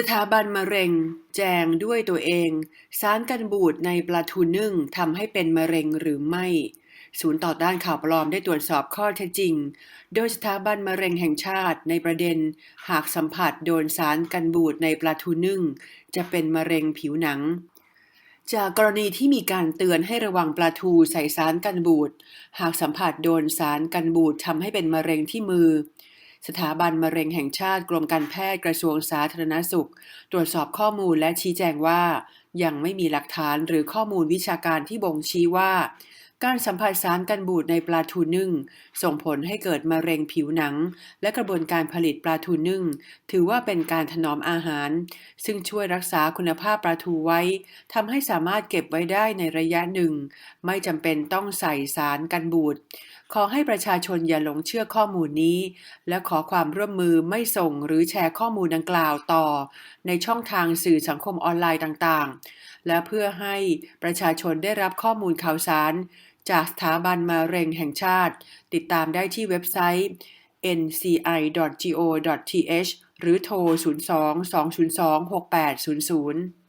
สถาบันมะเร็ง แจงด้วยตัวเอง สารกันบูดในปลาทูนึ่งทำให้เป็นมะเร็งหรือไม่ ศูนย์ต่อต้านข่าวปลอมได้ตรวจสอบข้อเท็จจริง โดยสถาบันมะเร็งแห่งชาติในประเด็น หากสัมผัสโดนสารกันบูดในปลาทูนึ่ง จะเป็นมะเร็งผิวหนัง จากกรณีที่มีการเตือนให้ระวังปลาทูใส่สารกันบูดหากสัมผัสโดนสารกันบูดทำให้เป็นมะเร็งที่มือ สถาบันมะเร็งแห่งชาติกรมการแพทย์กระทรวงสาธารณสุข ตรวจสอบข้อมูลและชี้แจงว่า ยังไม่มีหลักฐานหรือข้อมูลวิชาการที่บ่งชี้ว่า การสัมผัสสารกันบูดในปลาทูนึ่ง ส่งผลให้เกิดมะเร็งผิวหนัง และกระบวนการผลิตปลาทูนึ่ง ถือว่าเป็นการถนอมอาหาร ซึ่งช่วยรักษาคุณภาพปลาทูไว้ทำให้สามารถเก็บไว้ได้ในระยะหนึ่ง ไม่จำเป็นต้องใส่สารกันบูดขอให้ประชาชนอย่าหลงเชื่อข้อมูลนี้ และขอความร่วมมือไม่ส่งหรือแชร์ข้อมูลดังกล่าวต่อ ในช่องทางสื่อสังคมออนไลน์ต่างๆ และเพื่อให้ประชาชนได้รับข้อมูลข่าวสาร จากสถาบันมาเร็งแห่งชาติ ติดตามได้ที่เว็บไซต์ nci.go.th หรือโทร 02 202 6800